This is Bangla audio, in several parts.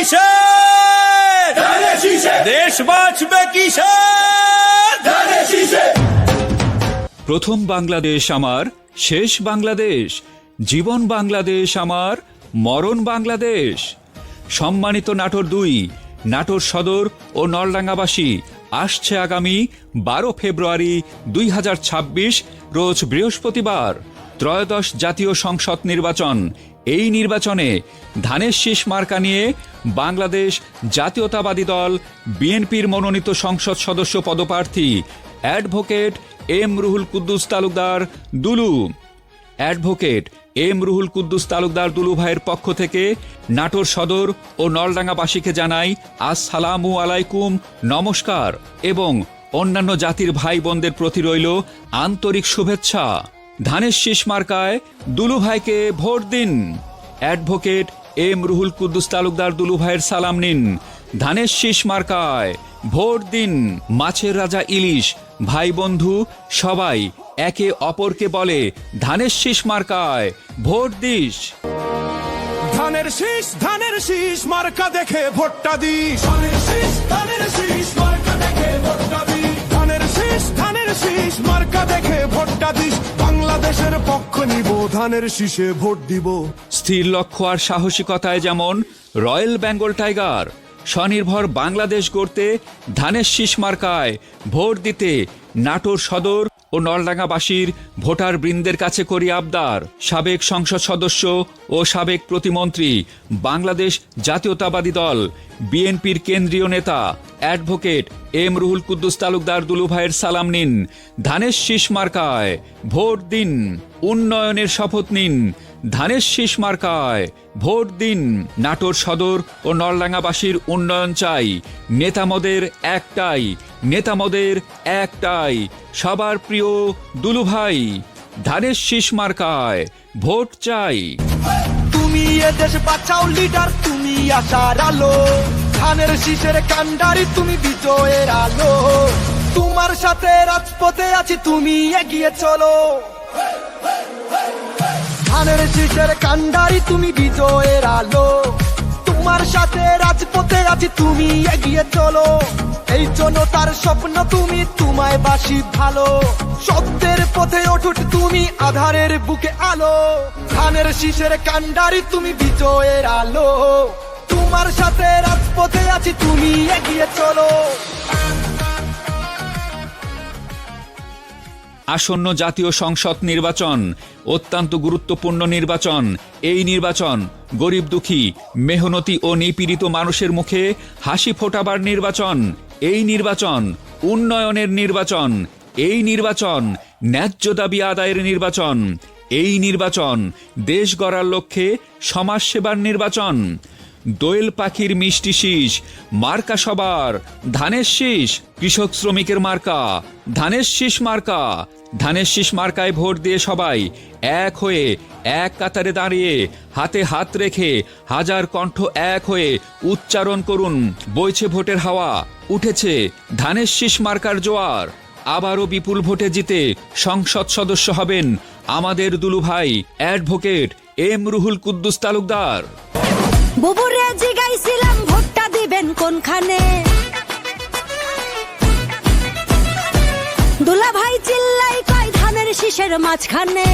কিসে? দেশ বাঁচবে কিসে? প্রথম বাংলাদেশ আমার শেষ বাংলাদেশ। জীবন বাংলাদেশ আমার মরণ বাংলাদেশ। সম্মানিত নাটোর দুই নাটোর সদর ও নলডাঙ্গাবাসী আসছে আগামী বারো ফেব্রুয়ারি দুই হাজার ছাব্বিশ রোজ বৃহস্পতিবার। ত্রয়োদশ জাতীয় সংসদ নির্বাচন। এই নির্বাচনে ধানের শীষ মার্কা নিয়ে বাংলাদেশ জাতীয়তাবাদী দল, বিএনপির মনোনীত সংসদ সদস্য পদপ্রার্থী, advocate M Ruhul Kuddus Talukdar Dulu. Advocate M Ruhul Kuddus Talukdar Dulu ভাইয়ের পক্ষ থেকে নাটোর সদর ও নলডাঙ্গাবাসীকে জানাই আসসালামু আলাইকুম, নমস্কার এবং অন্যান্য জাতির ভাই বোনদের প্রতি রইল আন্তরিক শুভেচ্ছা। ধানের শীষ মার্কায় দুলু ভাইকে ভোট দিন। অ্যাডভোকেট এম রুহুল কুদ্দুস তালুকদার দুলু ভাইয়ের সালাম নিন। ধানের শীষ মার্কায় ভোট দিন, মাছের রাজা ইলিশ ভাই বন্ধু সবাই একে অপরকে বলে ধানের শীষ মার্কায় ভোট দিস। ধানের শীষ ধানের শীষ মার্কা দেখে ভোটটা দিস ধানের শীষ ধানের শীষ মার্কা দেখে ভোটটা দিস ধানের শীষ ধানের শীষ মার্কা দেখে ভোটটা দিস। বাংলাদেশের পক্ষ নিব, ধানের শীষে ভোট দিব। স্থির লক্ষ্য আর সাহসিকতায় যেমন রয়্যাল বেঙ্গল টাইগার, স্বনির্ভর বাংলাদেশ গড়তে ধানের শীষ মার্কায় ভোট দিতে নাটোর সদর ও নলডাঙ্গাবাসীর ভোটার বৃন্দের কাছে করি আবদার। সাবেক সংসদ সদস্য ও সাবেক প্রতিমন্ত্রী বাংলাদেশ জাতীয়তাবাদী দল, বিএনপির কেন্দ্রীয় নেতা অ্যাডভোকেট এম রুহুল কুদ্দুস তালুকদার দুলু ভাইয়ের সালাম নিন। ধানের শীষ মার্কায় ভোট দিন, উন্নয়নের শপথ নিন ধানের শীষ মার্কায় ভোট দিন। নাটোর সদর ও নলডাঙ্গাবাসীর উন্নয়ন চাই। নেতামদের একটাই নেতামদের একটাই। সবার প্রিয় দুলু ভাই, ধানের শীষ মার্কায় ভোট চাই। তুমি এদেশ বাঁচাও লিডার তুমি আশার আলো। ধানের শীষের কান্ডারি তুমি বিজয়ের আলো। তোমার সাথে রাজপথে আছি, তুমি এগিয়ে চলো। ধানের শীষের কান্ডারি তুমি বিজয়ের আলো। তোমার সাথে রাজপথে আছি তুমি এগিয়ে চলো। এই জন্য তার স্বপ্ন তুমি তোমায় বাসি ভালো। সত্যের পথে ওঠুট তুমি আধারের বুকে আলো। ধানের শীষের কান্ডারি তুমি বিজয়ের আলো। তোমার সাথে রাজপথে আছি তুমি এগিয়ে চলো। আসন্ন জাতীয় সংসদ নির্বাচন, অত্যন্ত গুরুত্বপূর্ণ নির্বাচন। এই নির্বাচন গরিব দুঃখী, মেহনতি ও নিপীড়িত মানুষের মুখে হাসি ফোটাবার নির্বাচন। এই নির্বাচন উন্নয়নের নির্বাচন। এই নির্বাচন ন্যায্য দাবি আদায়ের নির্বাচন। এই নির্বাচন দেশ গড়ার লক্ষ্যে সমাজসেবার নির্বাচন। দোয়েল পাখির মিষ্টি শীষ, মার্কা সবার, ধানের শীষ, কৃষক শ্রমিকের মার্কা, ধানের শীষ মার্কা। ধানের শীষ মার্কায় ভোট দিয়ে সবাই এক হয়ে এক কাতারে দাঁড়িয়ে হাতে হাত রেখে হাজার কণ্ঠ এক হয়ে উচ্চারণ করুন, বইছে ভোটের হাওয়া, উঠেছে ধানের শীষ মার্কার জোয়ার। আবারও বিপুল ভোটে জিতে সংসদ সদস্য হবেন আমাদের দুলু ভাই অ্যাডভোকেট এম রুহুল কুদ্দুস তালুকদার। বুবুরে জিগাইছিলাম ভোটটা দিবেন কোনখানে? দুলা ভাই চিল্লাই কয় ধানের শীষের মাঝখানে।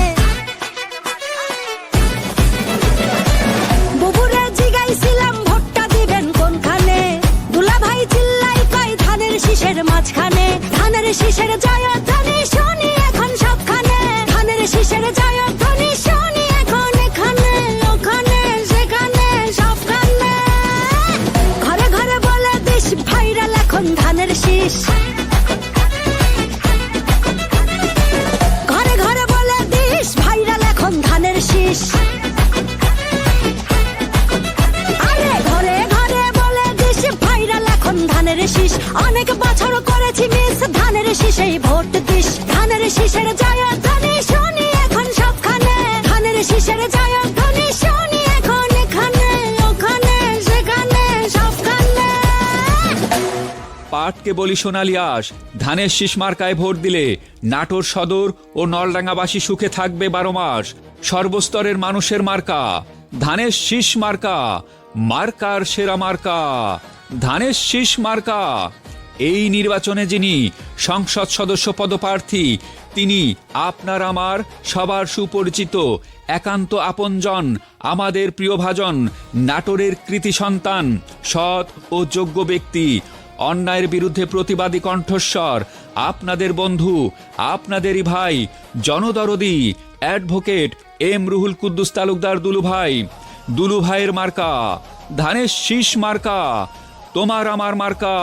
বুবুরে জিগাইছিলাম, ভোটটা দিবেন কোনখানে? দুলা ভাই চিল্লাই কয় ধানের শীষের মাঝখানে। ধানের শীষের জয়ধ্বনি শীষের জয়ধ্বনি শুনি এখন সবখানে। ধানের শীষের জয়ধ্বনি শুনি এখন এখানে, ওখানে, সেখানে, সবখানে। পাটকে বলি সোনালি আস ধানের শীষ মার্কায় ভোট দিলে নাটোর সদর ও নলডাঙ্গাবাসী সুখে থাকবে বারো মাস। সর্বস্তরের মানুষের মার্কা, ধানের শীষ মার্কা, মার্কার সেরা মার্কা, ধানের শীষ মার্কা। এই নির্বাচনে যিনি সংসদ সদস্য পদপ্রার্থী তিনি আপনার আমার সবার সুপরিচিত, একান্ত আপনজন, আমাদের প্রিয়ভাজন, নাটোরের কৃতি সন্তান, সৎ ও যোগ্য ব্যক্তি, অন্যায়ের বিরুদ্ধে প্রতিবাদী কণ্ঠস্বর, আপনাদের বন্ধু, আপনাদেরই ভাই, জনদরদি, অ্যাডভোকেট এম রুহুল কুদ্দুস তালুকদার দুলু ভাই, দুলু ভাইয়ের মার্কা, ধানের শীষ মার্কা, তোমার আমার মার্কা,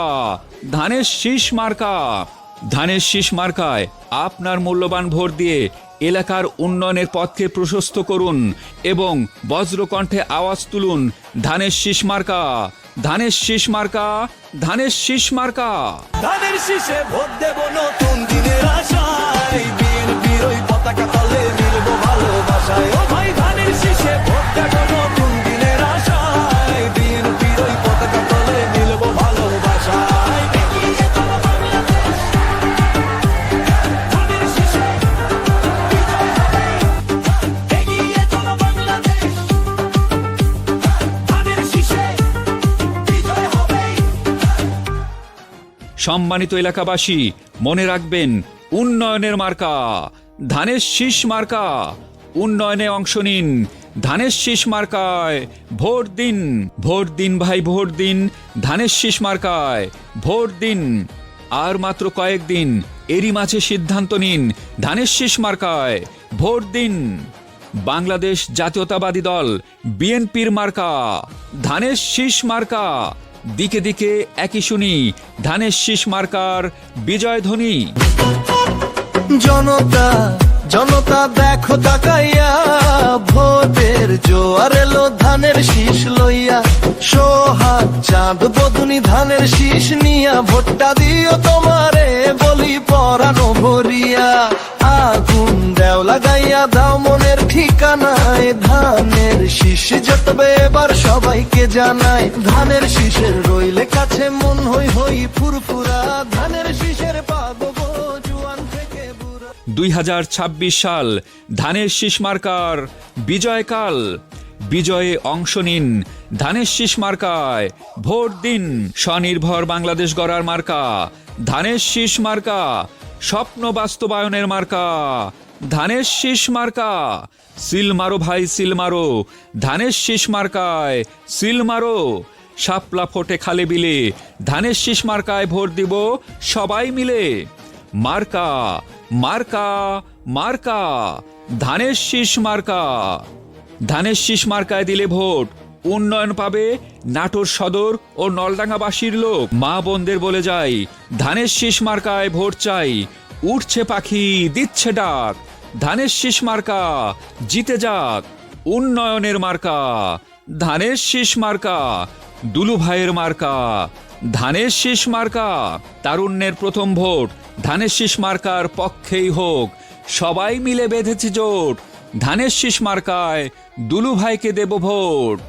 ধানের শীষ মার্কা। ধানের শীষ মার্কায় আপনার মূল্যবান ভোট দিয়ে এলাকার উন্নয়নের পথকে প্রশস্ত করুন এবং বজ্রকণ্ঠে আওয়াজ তুলুন, ধানের শীষ মার্কা, ধানের শীষ মার্কা, ধানের শীষ মার্কা। ধানের শীষে ভোট দেব নতুন। সম্মানিত এলাকাবাসী, মনে রাখবেন, উন্নয়নের মার্কা, ধানের শীষ মার্কা। উন্নয়নে অংশ নিন, ধানের শীষ মার্কায় ভোট দিন। ভোট দিন ভাই, ভোট দিন, ধানের শীষ মার্কায় ভোট দিন। আর মাত্র কয়েকদিন, এরই মাঝে সিদ্ধান্ত নিন, ধানের শীষ মার্কায় ভোট দিন। বাংলাদেশ জাতীয়তাবাদী দল, বিএনপির মার্কা, ধানের শীষ মার্কা। দিকে দিকে একই শুনি, ধানের শীষ মার্কার বিজয় ধ্বনি। জনতা জনতা দেখো তাকাইয়া, ভোটের জোয়ার এলো ধানের শীষ লইয়া। সোহাগ চাঁদ বদুনি ধানের শীষ নিয়া, ভোটটা দিও তোমারে বলি পরানো ভরিয়া। আগুন দেও লাগাইয়া দাও মনের ঠিকানায় ধানের শীষ জটবে এবার সবাইকে জানাই। ধানের শীষের রইলে কাছে মন হই হই ফুরফুরা। ধানের শীষের পাগো গো জুয়ান থেকে বুড়া। দুই সাল, ধানের শীষ মার্কার বিজয়কাল। বিজয়ে অংশ নিন ধানের শীষ মার্কায়। ভোট দিন স্বনির্ভর বাংলাদেশ গড়ার মার্কা। ধানের শীষ মার্কা স্বপ্ন বাস্তবায়নের মার্কা। ধানের শীষ মার্কা, সিল মারো ভাই, সিল মারো। ধানের শীষ মার্কায় সিল মারো। শাপলা ফোটে খালে বিলে, ধানের শীষ মার্কায় ভোট দিব সবাই মিলে। মার্কা মার্কা মার্কা, ধানের শীষ মার্কা। ধানের শীষ মার্কায় দিলে ভোট, উন্নয়ন পাবে নাটোর সদর ও নলডাঙ্গাবাসীর লোক। মা বোনদের বলে যাই, ধানের শীষ মার্কায় ভোট চাই উঠছে পাখি, দিচ্ছে ডাক। ধানের শীষ মার্কা, জিতে যাক। উন্নয়নের মার্কা, ধানের শীষ মার্কা। দুলু ভাইয়ের মার্কা, ধানের শীষ মার্কা। তারুণ্যের প্রথম ভোট, ধানের শীষ মার্কার পক্ষেই হোক। সবাই মিলে বেঁধেছে জোট, ধানের শীষ মার্কায় দুলু ভাইকে দেব ভোট।